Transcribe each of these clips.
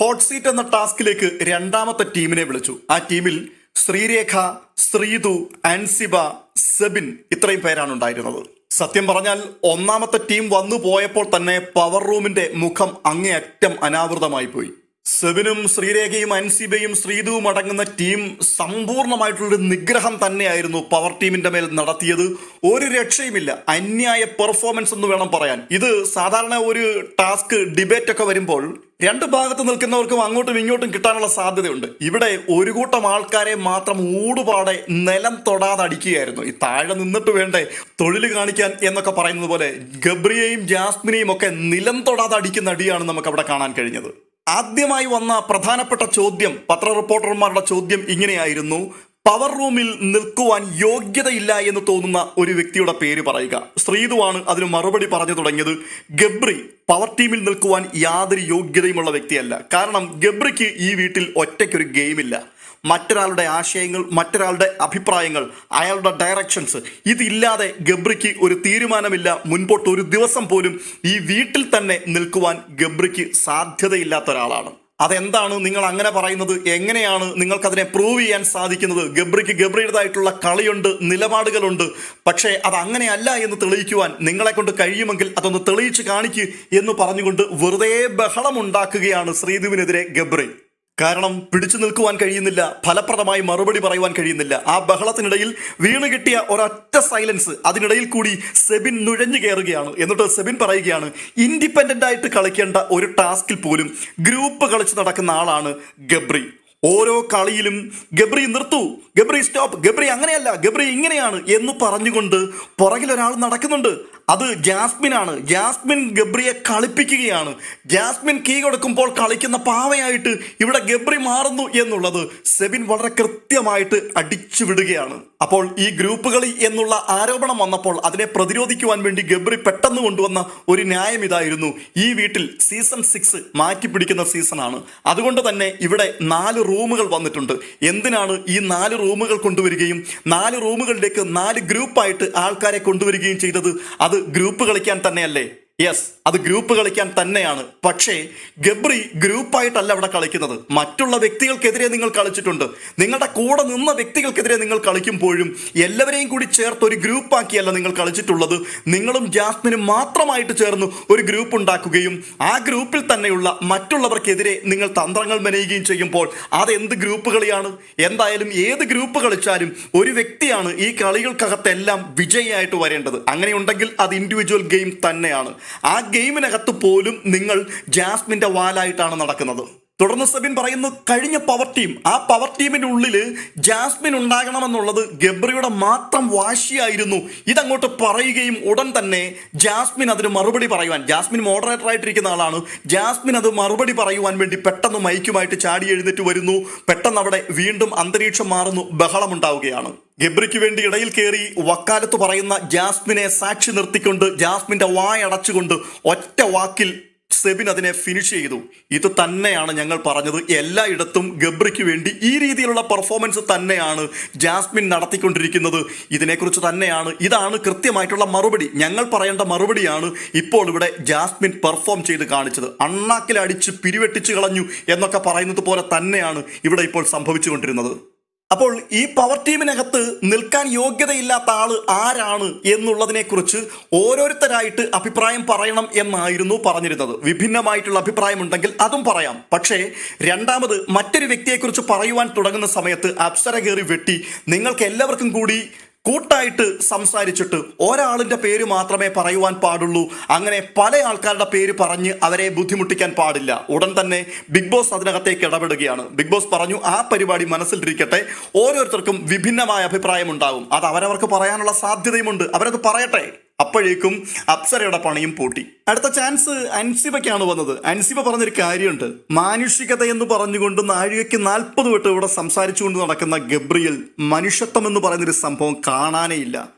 Hot seat എന്ന ടാസ്കിലേക്ക് രണ്ടാമത്തെ ടീമിനെ വിളിച്ചു. ആ ടീമിൽ ശ്രീരേഖ ശ്രീതു അൻസിബ സെബിൻ ഇത്രയും പേരാണ് ഉണ്ടായിരുന്നത്. സത്യം പറഞ്ഞാൽ ഒന്നാമത്തെ ടീം വന്നു പോയപ്പോൾ തന്നെ പവർ റൂമിന്റെ മുഖം അങ്ങേയറ്റം അനാവൃതമായി പോയി സെബിനും ശ്രീരേഖയും അൻസിബയും ശ്രീതുവും അടങ്ങുന്ന ടീം സമ്പൂർണമായിട്ടുള്ളൊരു നിഗ്രഹം തന്നെയായിരുന്നു പവർ ടീമിന്റെ മേൽ നടത്തിയത്. ഒരു രക്ഷയുമില്ല. അന്യായ പെർഫോമൻസ് എന്ന് വേണം പറയാൻ. ഇത് സാധാരണ ഒരു ടാസ്ക് ഡിബേറ്റ് ഒക്കെ വരുമ്പോൾ രണ്ട് ഭാഗത്ത് നിൽക്കുന്നവർക്കും അങ്ങോട്ടും ഇങ്ങോട്ടും കിട്ടാനുള്ള സാധ്യതയുണ്ട്. ഇവിടെ ഒരു കൂട്ടം ആൾക്കാരെ മാത്രം ഊടുപാടെ നിലം തൊടാതെ അടിക്കുകയായിരുന്നു. ഈ താഴെ നിന്നിട്ട് വേണ്ടേ തൊഴിൽ കാണിക്കാൻ എന്നൊക്കെ പറയുന്നത് പോലെ ഗബ്രിയെയും ജാസ്മിനെയും ഒക്കെ നിലം തൊടാതെ അടിക്കുന്ന അടിയാണ് നമുക്ക് അവിടെ കാണാൻ കഴിഞ്ഞത്. ആദ്യമായി വന്ന പ്രധാനപ്പെട്ട ചോദ്യം പത്ര റിപ്പോർട്ടർമാരുടെ ചോദ്യം ഇങ്ങനെയായിരുന്നു. പവർ റൂമിൽ നിൽക്കുവാൻ യോഗ്യതയില്ല എന്ന് തോന്നുന്ന ഒരു വ്യക്തിയുടെ പേര് പറയുക. ശ്രീതുവാണ് അതിന് മറുപടി പറഞ്ഞു തുടങ്ങിയത്. ഗബ്രി പവർ ടീമിൽ നിൽക്കുവാൻ യാതൊരു യോഗ്യതയുമുള്ള വ്യക്തിയല്ല. കാരണം ഗബ്രിക്ക് ഈ വീട്ടിൽ ഒറ്റയ്ക്കൊരു ഗെയിമില്ല മറ്റൊരാളുടെ ആശയങ്ങൾ മറ്റൊരാളുടെ അഭിപ്രായങ്ങൾ അയാളുടെ ഡയറക്ഷൻസ് ഇതില്ലാതെ ഗബ്രിക്ക് ഒരു തീരുമാനമില്ല. മുൻപോട്ട് ഒരു ദിവസം പോലും ഈ വീട്ടിൽ തന്നെ നിൽക്കുവാൻ ഗബ്രിക്ക് സാധ്യതയില്ലാത്ത ഒരാളാണ് അതെന്താണ് നിങ്ങൾ അങ്ങനെ പറയുന്നത്? എങ്ങനെയാണ് നിങ്ങൾക്കതിനെ പ്രൂവ് ചെയ്യാൻ സാധിക്കുന്നത്? ഗബ്രിക്ക് ഗബ്രിയുടേതായിട്ടുള്ള കളിയുണ്ട് നിലപാടുകളുണ്ട്. പക്ഷേ അത് അങ്ങനെയല്ല എന്ന് തെളിയിക്കുവാൻ നിങ്ങളെ കൊണ്ട് കഴിയുമെങ്കിൽ അതൊന്ന് തെളിയിച്ച് കാണിക്കൂ എന്ന് പറഞ്ഞുകൊണ്ട് വെറുതെ ബഹളമുണ്ടാക്കുകയാണ് ശ്രീധുവിനെതിരെ ഗബ്രി. കാരണം പിടിച്ചു നിൽക്കുവാൻ കഴിയുന്നില്ല ഫലപ്രദമായി മറുപടി പറയുവാൻ കഴിയുന്നില്ല. ആ ബഹളത്തിനിടയിൽ വീണ് കിട്ടിയ ഒരൊറ്റ സൈലൻസ് അതിനിടയിൽ കൂടി സെബിൻ നുഴഞ്ഞു കയറുകയാണ്. എന്നിട്ട് സെബിൻ പറയുകയാണ് ഇൻഡിപെൻഡന്റ് ആയിട്ട് കളിക്കേണ്ട ഒരു ടാസ്കിൽ പോലും ഗ്രൂപ്പ് കളിച്ച് നടക്കുന്ന ആളാണ് ഗബ്രി. ഓരോ കളിയിലും ഗബ്രി നിർത്തൂ ഗബ്രി സ്റ്റോപ്പ് ഗബ്രി അങ്ങനെയല്ല ഗബ്രി ഇങ്ങനെയാണ് എന്ന് പറഞ്ഞുകൊണ്ട് പുറകിൽ ഒരാൾ നടക്കുന്നുണ്ട്. അത് ജാസ്മിനാണ്. ജാസ്മിൻ ഗബ്രിയെ കളിപ്പിക്കുകയാണ്. ജാസ്മിൻ കീ കൊടുക്കുമ്പോൾ കളിക്കുന്ന പാവയായിട്ട് ഇവിടെ ഗബ്രി മാറുന്നു എന്നുള്ളത് സെബിൻ വളരെ കൃത്യമായിട്ട് അടിച്ചു വിടുകയാണ്. അപ്പോൾ ഈ ഗ്രൂപ്പ് കളി എന്നുള്ള ആരോപണം വന്നപ്പോൾ അതിനെ പ്രതിരോധിക്കുവാൻ വേണ്ടി ഗബ്രി പെട്ടെന്ന് കൊണ്ടുവന്ന ഒരു ന്യായം ഇതായിരുന്നു. ഈ വീട്ടിൽ സീസൺ സിക്സ് മാറ്റി പിടിക്കുന്ന സീസണാണ്. അതുകൊണ്ട് തന്നെ ഇവിടെ നാല് റൂമുകൾ വന്നിട്ടുണ്ട്. എന്തിനാണ് ഈ നാല് റൂമുകൾ കൊണ്ടുവരികയും നാല് റൂമുകളിലേക്ക് നാല് ഗ്രൂപ്പായിട്ട് ആൾക്കാരെ കൊണ്ടുവരികയും ചെയ്തത്? അത് ഗ്രൂപ്പ് കളിക്കാൻ തന്നെയല്ലേ? യെസ് അത് ഗ്രൂപ്പ് കളിക്കാൻ തന്നെയാണ്. പക്ഷേ ഗബ്രി ഗ്രൂപ്പായിട്ടല്ല അവിടെ കളിക്കുന്നത്. മറ്റുള്ള വ്യക്തികൾക്കെതിരെ നിങ്ങൾ കളിച്ചിട്ടുണ്ട്. നിങ്ങളുടെ കൂടെ നിന്ന വ്യക്തികൾക്കെതിരെ നിങ്ങൾ കളിക്കുമ്പോഴും എല്ലാവരെയും കൂടി ചേർത്ത് ഒരു ഗ്രൂപ്പാക്കിയല്ല നിങ്ങൾ കളിച്ചിട്ടുള്ളത്. നിങ്ങളും ജാസ്മിനും മാത്രമായിട്ട് ചേർന്ന് ഒരു ഗ്രൂപ്പ് ഉണ്ടാക്കുകയും ആ ഗ്രൂപ്പിൽ തന്നെയുള്ള മറ്റുള്ളവർക്കെതിരെ നിങ്ങൾ തന്ത്രങ്ങൾ മെനയുകയും ചെയ്യുമ്പോൾ അതെന്ത് ഗ്രൂപ്പ് കളിയാണ്? എന്തായാലും ഏത് ഗ്രൂപ്പ് കളിച്ചാലും ഒരു വ്യക്തിയാണ് ഈ കളികൾക്കകത്തെല്ലാം വിജയിയായിട്ട് വരേണ്ടത്. അങ്ങനെയുണ്ടെങ്കിൽ അത് ഇൻഡിവിജ്വൽ ഗെയിം തന്നെയാണ്. ആ ഗെയിമിനകത്ത് പോലും നിങ്ങൾ ജാസ്മിന്റെ വാലായിട്ടാണ് നടക്കുന്നത്. തുടർന്ന് സബിൻ പറയുന്നു കഴിഞ്ഞ പവർ ടീം ആ പവർ ടീമിന്റെ ഉള്ളിൽ ജാസ്മിൻ ഉണ്ടാകണമെന്നുള്ളത് ഗബ്രിയുടെ മാത്രം വാശിയായിരുന്നു. ഇതങ്ങോട്ട് പറയുകയും ഉടൻ തന്നെ ജാസ്മിൻ അതിന് മറുപടി പറയുവാൻ ജാസ്മിൻ മോഡറേറ്റർ ആയിട്ടിരിക്കുന്ന ആളാണ്. ജാസ്മിൻ അത് മറുപടി പറയുവാൻ വേണ്ടി പെട്ടെന്ന് മൈക്കുമായിട്ട് ചാടി എഴുന്നേറ്റ് വരുന്നു. പെട്ടെന്ന് അവിടെ വീണ്ടും അന്തരീക്ഷം മാറുന്നു ബഹളമുണ്ടാവുകയാണ് ഗബ്രിക്ക് വേണ്ടി ഇടയിൽ കയറി വക്കാലത്ത് പറയുന്ന ജാസ്മിനെ സാക്ഷി നിർത്തിക്കൊണ്ട് ജാസ്മിന്റെ വായടച്ചുകൊണ്ട് ഒറ്റ വാക്കിൽ സെബിൻ അതിനെ ഫിനിഷ് ചെയ്തു. ഇത് തന്നെയാണ് ഞങ്ങൾ പറഞ്ഞത്. എല്ലായിടത്തും ഗബ്രിക്ക് വേണ്ടി ഈ രീതിയിലുള്ള പെർഫോമൻസ് തന്നെയാണ് ജാസ്മിൻ നടത്തിക്കൊണ്ടിരിക്കുന്നത്. ഇതിനെക്കുറിച്ച് തന്നെയാണ്. ഇതാണ് കൃത്യമായിട്ടുള്ള മറുപടി. ഞങ്ങൾ പറയേണ്ട മറുപടിയാണ് ഇപ്പോൾ ഇവിടെ ജാസ്മിൻ പെർഫോം ചെയ്ത് കാണിച്ചത്. അണ്ണാക്കിലടിച്ച് പിരിവെട്ടിച്ച് കളഞ്ഞു എന്നൊക്കെ പറയുന്നത് പോലെ തന്നെയാണ് ഇവിടെ ഇപ്പോൾ സംഭവിച്ചുകൊണ്ടിരുന്നത്. അപ്പോൾ ഈ പവർ ടീമിനകത്ത് നിൽക്കാൻ യോഗ്യതയില്ലാത്ത ആൾ ആരാണ് എന്നുള്ളതിനെക്കുറിച്ച് ഓരോരുത്തരായിട്ട് അഭിപ്രായം പറയണം എന്നായിരുന്നു പറഞ്ഞിരുന്നത്. വിഭിന്നമായിട്ടുള്ള അഭിപ്രായം ഉണ്ടെങ്കിൽ അതും പറയാം. പക്ഷേ രണ്ടാമത് മറ്റൊരു വ്യക്തിയെക്കുറിച്ച് പറയുവാൻ തുടങ്ങുന്ന സമയത്ത് അപ്സര കയറി വെട്ടി നിങ്ങൾക്ക് എല്ലാവർക്കും കൂടി കൂട്ടായിട്ട് സംസാരിച്ചിട്ട് ഒരാളിന്റെ പേര് മാത്രമേ പറയുവാൻ പാടുള്ളൂ. അങ്ങനെ പല ആൾക്കാരുടെ പേര് പറഞ്ഞ് അവരെ ബുദ്ധിമുട്ടിക്കാൻ പാടില്ല. ഉടൻ തന്നെ ബിഗ് ബോസ് അതിനകത്തേക്ക് ഇടപെടുകയാണ്. ബിഗ് ബോസ് പറഞ്ഞു ആ പരിപാടി മനസ്സിലിരിക്കട്ടെ. ഓരോരുത്തർക്കും വിഭിന്നമായ അഭിപ്രായം ഉണ്ടാവും അത് അവരവർക്ക് പറയാനുള്ള സാധ്യതയുമുണ്ട്. അവരത് പറയട്ടെ. അപ്പോഴേക്കും അപ്സരയുടെ പണിയും പൂട്ടി. അടുത്ത ചാൻസ് അൻസിബയ്ക്കാണ് വന്നത്. അൻസിബ പറഞ്ഞൊരു കാര്യമുണ്ട്. മാനുഷികത എന്ന് പറഞ്ഞുകൊണ്ട് നാഴികയ്ക്ക് നാൽപ്പത് വട്ടം ഇവിടെ സംസാരിച്ചുകൊണ്ട് നടക്കുന്ന ഗബ്രിയൽ മനുഷ്യത്വം എന്ന് പറയുന്നൊരു സംഭവം കാണാനേ ഇല്ല.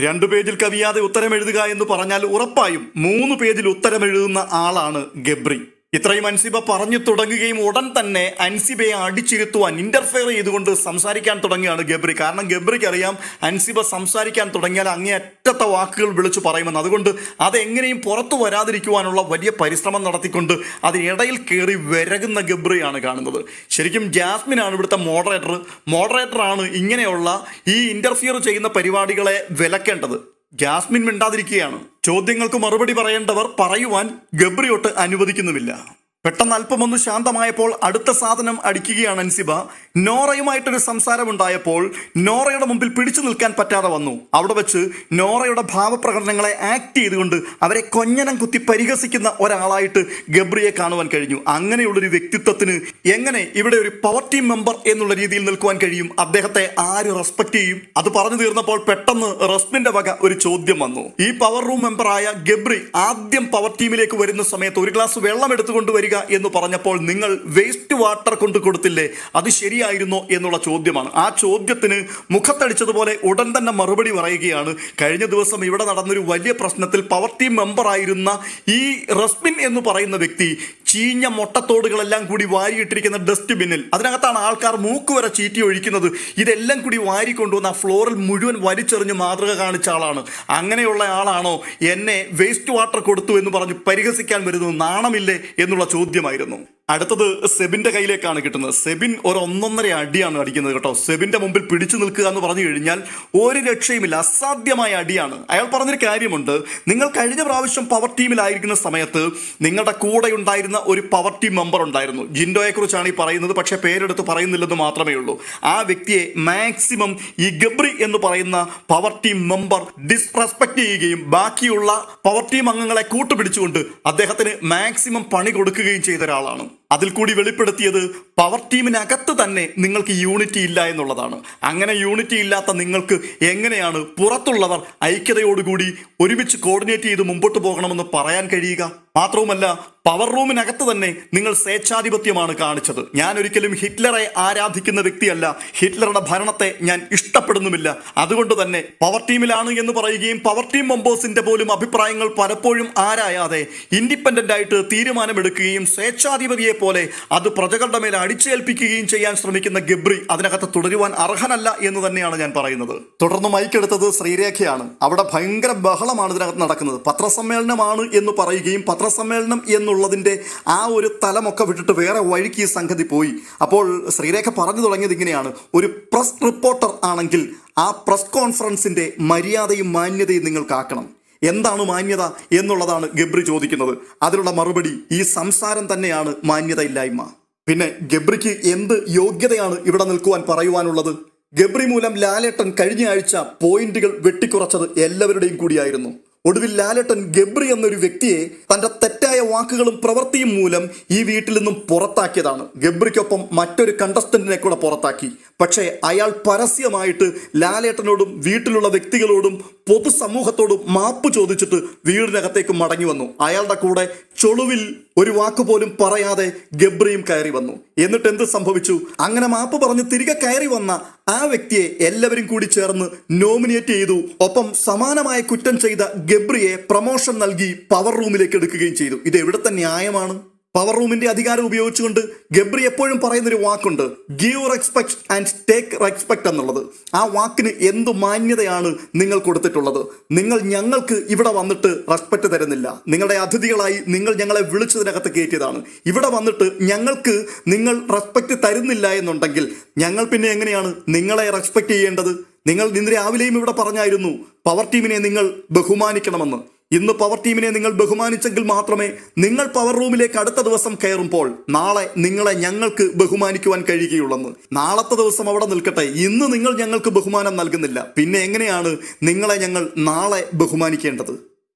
രണ്ടു പേജിൽ കവിയാതെ ഉത്തരം എഴുതുക എന്ന് പറഞ്ഞാൽ ഉറപ്പായും മൂന്ന് പേജിൽ ഉത്തരം എഴുതുന്ന ആളാണ് ഗബ്രി. ഇത്രയും അൻസിബ പറഞ്ഞു തുടങ്ങുകയും ഉടൻ തന്നെ അൻസിബയെ അടിച്ചിരുത്തുവാൻ ഇന്റർഫെയർ ചെയ്തുകൊണ്ട് സംസാരിക്കാൻ തുടങ്ങിയാണ് ഗബ്രി. കാരണം ഗബ്രിക്ക് അറിയാം അൻസിബ സംസാരിക്കാൻ തുടങ്ങിയാൽ അങ്ങേ അങ്ങേയറ്റത്തെ വാക്കുകൾ വിളിച്ചു പറയുമെന്ന്. അതുകൊണ്ട് അതെങ്ങനെയും പുറത്തു വരാതിരിക്കുവാനുള്ള വലിയ പരിശ്രമം നടത്തിക്കൊണ്ട് അതിനിടയിൽ കയറി വിരകുന്ന ഗബ്രിയാണ് കാണുന്നത്. ശരിക്കും ജാസ്മിനാണ് ഇവിടുത്തെ മോഡറേറ്റർ മോഡറേറ്ററാണ് ഇങ്ങനെയുള്ള ഈ ഇന്റർഫിയർ ചെയ്യുന്ന പരിപാടികളെ വിലക്കേണ്ടത്. ജാസ്മിൻ മിണ്ടാതിരിക്കുകയാണ്. ചോദ്യങ്ങൾക്ക് മറുപടി പറയേണ്ടവർ പറയുവാൻ ഗബ്രിയോട്ട് അനുവദിക്കുന്നുമില്ല. പെട്ടെന്ന് അല്പമൊന്ന് ശാന്തമായപ്പോൾ അടുത്ത സാധനം അടിക്കുകയാണ് അൻസിബ. നോറയുമായിട്ടൊരു സംസാരം ഉണ്ടായപ്പോൾ നോറയുടെ മുമ്പിൽ പിടിച്ചു നിൽക്കാൻ പറ്റാതെ വന്നു. അവിടെ വെച്ച് നോറയുടെ ഭാവപ്രകടനങ്ങളെ ആക്ട് ചെയ്തുകൊണ്ട് അവരെ കൊഞ്ഞനം കുത്തി പരിഹസിക്കുന്ന ഒരാളായിട്ട് ഗബ്രിയെ കാണുവാൻ കഴിഞ്ഞു. അങ്ങനെയുള്ളൊരു വ്യക്തിത്വത്തിന് എങ്ങനെ ഇവിടെ ഒരു പവർ ടീം മെമ്പർ എന്നുള്ള രീതിയിൽ നിൽക്കുവാൻ കഴിയും? അദ്ദേഹത്തെ ആര് റെസ്പെക്ട് ചെയ്യും? അത് പറഞ്ഞു തീർന്നപ്പോൾ പെട്ടെന്ന് റസ്മിന്റെ വക ഒരു ചോദ്യം വന്നു. ഈ പവർ റൂം മെമ്പറായ ഗബ്രി ആദ്യം പവർ ടീമിലേക്ക് വരുന്ന സമയത്ത് ഒരു ഗ്ലാസ് വെള്ളം എടുത്തുകൊണ്ട് വരിക എന്ന് പറഞ്ഞപ്പോൾ നിങ്ങൾ വേസ്റ്റ് വാട്ടർ കൊണ്ട് കൊടുത്തില്ലേ? അത് ശരിയായിരുന്നോ എന്നുള്ള ചോദ്യമാണ്. ആ ചോദ്യത്തിന് മുഖത്തടിച്ചതുപോലെ ഉടൻ തന്നെ മറുപടി പറയുകയാണ്. കഴിഞ്ഞ ദിവസം ഇവിടെ നടന്നൊരു വലിയ പ്രശ്നത്തിൽ പവർ ടീം മെമ്പറായിരുന്ന ഈ റസ്മിൻ എന്ന് പറയുന്ന വ്യക്തി ചീഞ്ഞ മുട്ടത്തോടുകളെല്ലാം കൂടി വാരിയിട്ടിരിക്കുന്ന ഡസ്റ്റ് ബിന്നിൽ അതിനകത്താണ് ആൾക്കാർ മൂക്ക് വരെ ചീറ്റി ഒഴിക്കുന്നത്. ഇതെല്ലാം കൂടി വാരി കൊണ്ടുവന്ന് ആ ഫ്ലോറിൽ മുഴുവൻ വലിച്ചെറിഞ്ഞ് മാതൃക കാണിച്ച ആളാണ്. അങ്ങനെയുള്ള ആളാണോ എന്നെ വേസ്റ്റ് വാട്ടർ കൊടുത്തു എന്ന് പറഞ്ഞ് പരിഹസിക്കാൻ വരുന്നത് നാണമില്ലേ എന്നുള്ള ചോദ്യമായിരുന്നു. അടുത്തത് സെബിന്റെ കയ്യിലേക്കാണ് കിട്ടുന്നത്. സെബിൻ ഒരു ഒന്നൊന്നര അടിയാണ് അടിക്കുന്നത് കേട്ടോ. സെബിന്റെ മുമ്പിൽ പിടിച്ചു നിൽക്കുക എന്ന് പറഞ്ഞു കഴിഞ്ഞാൽ ഒരു രക്ഷയുമില്ല അസാധ്യമായ അടിയാണ്. അയാൾ പറഞ്ഞൊരു കാര്യമുണ്ട്. നിങ്ങൾ കഴിഞ്ഞ പ്രാവശ്യം പവർ ടീമിലായിരിക്കുന്ന സമയത്ത് നിങ്ങളുടെ കൂടെ ഉണ്ടായിരുന്ന ഒരു പവർ ടീം മെമ്പർ ഉണ്ടായിരുന്നു. ജിൻഡോയെ കുറിച്ചാണ് ഈ പറയുന്നത് പക്ഷേ പേരെടുത്ത് പറയുന്നില്ലെന്ന് മാത്രമേ ഉള്ളൂ. ആ വ്യക്തിയെ മാക്സിമം ഈ ഗബ്രി എന്ന് പറയുന്ന പവർ ടീം മെമ്പർ ഡിസ്റെസ്പെക്ട് ചെയ്യുകയും ബാക്കിയുള്ള പവർ ടീം അംഗങ്ങളെ കൂട്ടുപിടിച്ചുകൊണ്ട് അദ്ദേഹത്തിന് മാക്സിമം പണി കൊടുക്കുകയും ചെയ്ത ഒരാളാണ്. അതിൽ കൂടി വെളിപ്പെടുത്തിയത് പവർ ടീമിനകത്ത് തന്നെ നിങ്ങൾക്ക് യൂണിറ്റി ഇല്ല എന്നുള്ളതാണ്. അങ്ങനെ യൂണിറ്റി ഇല്ലാത്ത നിങ്ങൾക്ക് എങ്ങനെയാണ് പുറത്തുള്ളവർ ഐക്യതയോടുകൂടി ഒരുമിച്ച് കോർഡിനേറ്റ് ചെയ്ത് മുമ്പോട്ട് പോകണമെന്ന് പറയാൻ കഴിയുക? മാത്രവുമല്ല പവർ റൂമിനകത്ത് തന്നെ നിങ്ങൾ സ്വേച്ഛാധിപത്യമാണ് കാണിച്ചത്. ഞാൻ ഒരിക്കലും ഹിറ്റ്ലറെ ആരാധിക്കുന്ന വ്യക്തിയല്ല. ഹിറ്റ്ലറുടെ ഭരണത്തെ ഞാൻ ഇഷ്ടപ്പെടുന്നുമില്ല. അതുകൊണ്ട് തന്നെ പവർ ടീമിലാണ് എന്ന് പറയുകയും പവർ ടീം മെമ്പേഴ്സിന്റെ പോലും അഭിപ്രായങ്ങൾ പലപ്പോഴും ആരായാതെ ഇൻഡിപെൻഡന്റ് ആയിട്ട് തീരുമാനമെടുക്കുകയും സ്വേച്ഛാധിപതിയെ പോലെ അത് പ്രജകളുടെ മേൽ അടിച്ചേൽപ്പിക്കുകയും ചെയ്യാൻ ശ്രമിക്കുന്ന ഗബ്രി അതിനകത്ത് തുടരുവാൻ അർഹനല്ല എന്ന് തന്നെയാണ് ഞാൻ പറയുന്നത്. തുടർന്ന് മൈക്കെടുത്തത് ശ്രീരേഖയാണ്. അവിടെ ഭയങ്കര ബഹളമാണ് ഇതിനകത്ത് നടക്കുന്നത്. പത്രസമ്മേളനമാണ് എന്ന് പറയുകയും പത്രസമ്മേളനം എന്നുള്ളതിന്റെ ആ ഒരു തലമൊക്കെ വിട്ടിട്ട് വേറെ വഴിക്ക് ഈ സംഗതി പോയി. അപ്പോൾ ശ്രീരേഖ പറഞ്ഞു തുടങ്ങിയത് ഇങ്ങനെയാണ്. ഒരു പ്രസ് റിപ്പോർട്ടർ ആണെങ്കിൽ ആ പ്രസ് കോൺഫറൻസിന്റെ മര്യാദയും മാന്യതയും നിങ്ങൾ കാക്കണം. എന്താണ് മാന്യത എന്നുള്ളതാണ് ഗബ്രി ചോദിക്കുന്നത്. അതിനുള്ള മറുപടി ഈ സംസാരം തന്നെയാണ് മാന്യത ഇല്ലായ്മ പിന്നെ ഗബ്രിക്ക് എന്ത് യോഗ്യതയാണ് ഇവിടെ നിൽക്കുവാൻ പറയുവാനുള്ളത്? ഗബ്രി മൂലം ലാലേട്ടൻ കഴിഞ്ഞ ആഴ്ച പോയിന്റുകൾ വെട്ടിക്കുറച്ചത് എല്ലാവരുടെയും കൂടിയായിരുന്നു. ഒടുവിൽ ലാലട്ടൻ ഗബ്രി എന്നൊരു വ്യക്തിയെ തന്റെ തെറ്റായ വാക്കുകളും പ്രവൃത്തിയും മൂലം ഈ വീട്ടിൽ നിന്നും പുറത്താക്കിയതാണ്. ഗബ്രിക്കൊപ്പം മറ്റൊരു കണ്ടസ്റ്റന്റിനെ കൂടെ പുറത്താക്കി. പക്ഷേ അയാൾ പരസ്യമായിട്ട് ലാലേട്ടനോടും വീട്ടിലുള്ള വ്യക്തികളോടും പൊതുസമൂഹത്തോടും മാപ്പ് ചോദിച്ചിട്ട് വീടിനകത്തേക്ക് മടങ്ങി വന്നു. അയാളുടെ കൂടെ ചൊളുവിൽ ഒരു വാക്ക് പോലും പറയാതെ ഗബ്രിയും കയറി വന്നു. എന്നിട്ട് എന്ത് സംഭവിച്ചു? അങ്ങനെ മാപ്പ് പറഞ്ഞ് തിരികെ കയറി വന്ന ആ വ്യക്തിയെ എല്ലാവരും കൂടി ചേർന്ന് നോമിനേറ്റ് ചെയ്തു. ഒപ്പം സമാനമായ കുറ്റം ചെയ്ത ഗബ്രിയെ പ്രമോഷൻ നൽകി പവർ റൂമിലേക്ക് എടുക്കുകയും ചെയ്തു. ഇത് എവിടുത്തെ ന്യായമാണ്? പവർ റൂമിന്റെ അധികാരം ഉപയോഗിച്ചുകൊണ്ട് ഗബ്രി എപ്പോഴും പറയുന്നൊരു വാക്കുണ്ട് give respect and take respect എന്നുള്ളത്. ആ വാക്കിന് എന്ത് മാന്യതയാണ് നിങ്ങൾ കൊടുത്തിട്ടുള്ളത്? നിങ്ങൾ ഞങ്ങൾക്ക് ഇവിടെ വന്നിട്ട് റെസ്പെക്ട് തരുന്നില്ല. നിങ്ങളുടെ അതിഥികളായി നിങ്ങൾ ഞങ്ങളെ വിളിച്ചതിനകത്ത് കയറ്റിയതാണ്. ഇവിടെ വന്നിട്ട് ഞങ്ങൾക്ക് നിങ്ങൾ റെസ്പെക്ട് തരുന്നില്ല എന്നുണ്ടെങ്കിൽ ഞങ്ങൾ പിന്നെ എങ്ങനെയാണ് നിങ്ങളെ റെസ്പെക്ട് ചെയ്യേണ്ടത്? നിങ്ങൾ ഇന്ന് രാവിലെയും ഇവിടെ പറഞ്ഞായിരുന്നു പവർ ടീമിനെ നിങ്ങൾ ബഹുമാനിക്കണമെന്ന്. ഇന്ന് പവർ ടീമിനെ നിങ്ങൾ ബഹുമാനിച്ചെങ്കിൽ മാത്രമേ നിങ്ങൾ പവർ റൂമിലേക്ക് അടുത്ത ദിവസം കയറുമ്പോൾ നാളെ നിങ്ങളെ ഞങ്ങൾക്ക് ബഹുമാനിക്കുവാൻ കഴിയുകയുള്ളെന്ന്. നാളത്തെ ദിവസം അവിടെ നിൽക്കട്ടെ. ഇന്ന് നിങ്ങൾ ഞങ്ങൾക്ക് ബഹുമാനം നൽകുന്നില്ല. പിന്നെ എങ്ങനെയാണ് നിങ്ങളെ ഞങ്ങൾ നാളെ ബഹുമാനിക്കേണ്ടത്?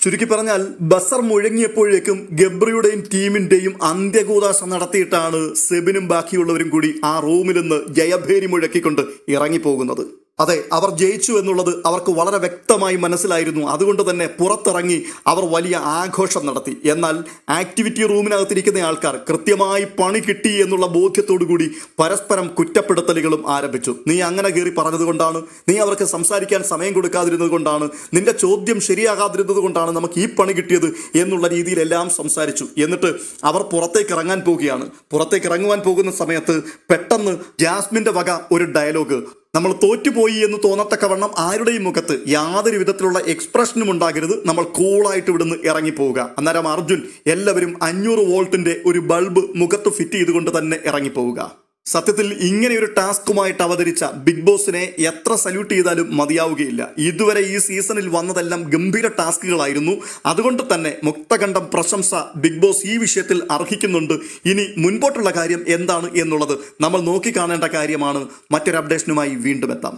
ചുരുക്കി പറഞ്ഞാൽ ബസർ മുഴങ്ങിയപ്പോഴേക്കും ഗബ്രിയുടെയും ടീമിന്റെയും അന്ത്യകൂതാശ നടത്തിയിട്ടാണ് സെബിനും ബാക്കിയുള്ളവരും കൂടി ആ റൂമിൽ നിന്ന് ജയഭേരി മുഴക്കിക്കൊണ്ട് ഇറങ്ങിപ്പോകുന്നത്. അതെ അവർ ജയിച്ചു എന്നുള്ളത് അവർക്ക് വളരെ വ്യക്തമായി മനസ്സിലായിരുന്നു. അതുകൊണ്ട് തന്നെ പുറത്തിറങ്ങി അവർ വലിയ ആഘോഷം നടത്തി. എന്നാൽ ആക്ടിവിറ്റി റൂമിനകത്തിരിക്കുന്ന ആൾക്കാർ കൃത്യമായി പണി കിട്ടി എന്നുള്ള കൂടി പരസ്പരം കുറ്റപ്പെടുത്തലുകളും ആരംഭിച്ചു. നീ അങ്ങനെ കയറി പറഞ്ഞതുകൊണ്ടാണ് നീ അവർക്ക് സംസാരിക്കാൻ സമയം കൊടുക്കാതിരുന്നത് കൊണ്ടാണ് നിന്റെ ചോദ്യം ശരിയാകാതിരുന്നത് കൊണ്ടാണ് നമുക്ക് ഈ പണി കിട്ടിയത് എന്നുള്ള രീതിയിലെല്ലാം സംസാരിച്ചു. എന്നിട്ട് അവർ പുറത്തേക്ക് ഇറങ്ങാൻ പോവുകയാണ്. പുറത്തേക്ക് ഇറങ്ങുവാൻ പോകുന്ന സമയത്ത് പെട്ടെന്ന് ജാസ്മിന്റെ വക ഒരു ഡയലോഗ് നമ്മൾ തോറ്റുപോയി എന്ന് തോന്നത്തക്കവണ്ണം ആരുടെയും മുഖത്ത് യാതൊരു വിധത്തിലുള്ള എക്സ്പ്രഷനും ഉണ്ടാകരുത്. നമ്മൾ കൂളായിട്ട് ഇവിടുന്ന് ഇറങ്ങിപ്പോവുക. അന്നേരം അർജുൻ എല്ലാവരും അഞ്ഞൂറ് വോൾട്ടിന്റെ ഒരു ബൾബ് മുഖത്ത് ഫിറ്റ് ചെയ്തുകൊണ്ട് തന്നെ ഇറങ്ങിപ്പോവുക. സത്യത്തിൽ ഇങ്ങനെ ഒരു ടാസ്കുമായിട്ട് അവതരിച്ച ബിഗ് ബോസിനെ എത്ര സല്യൂട്ട് ചെയ്താലും മതിയാവുകയില്ല. ഇതുവരെ ഈ സീസണിൽ വന്നതെല്ലാം ഗംഭീര ടാസ്കുകളായിരുന്നു. അതുകൊണ്ട് തന്നെ മുക്തകണ്ഠം പ്രശംസ ബിഗ് ബോസ് ഈ വിഷയത്തിൽ അർഹിക്കുന്നുണ്ട്. ഇനി മുൻപോട്ടുള്ള കാര്യം എന്താണ് എന്നുള്ളത് നമ്മൾ നോക്കിക്കാണേണ്ട കാര്യമാണ്. മറ്റൊരു അപ്ഡേഷനുമായി വീണ്ടും എത്താം.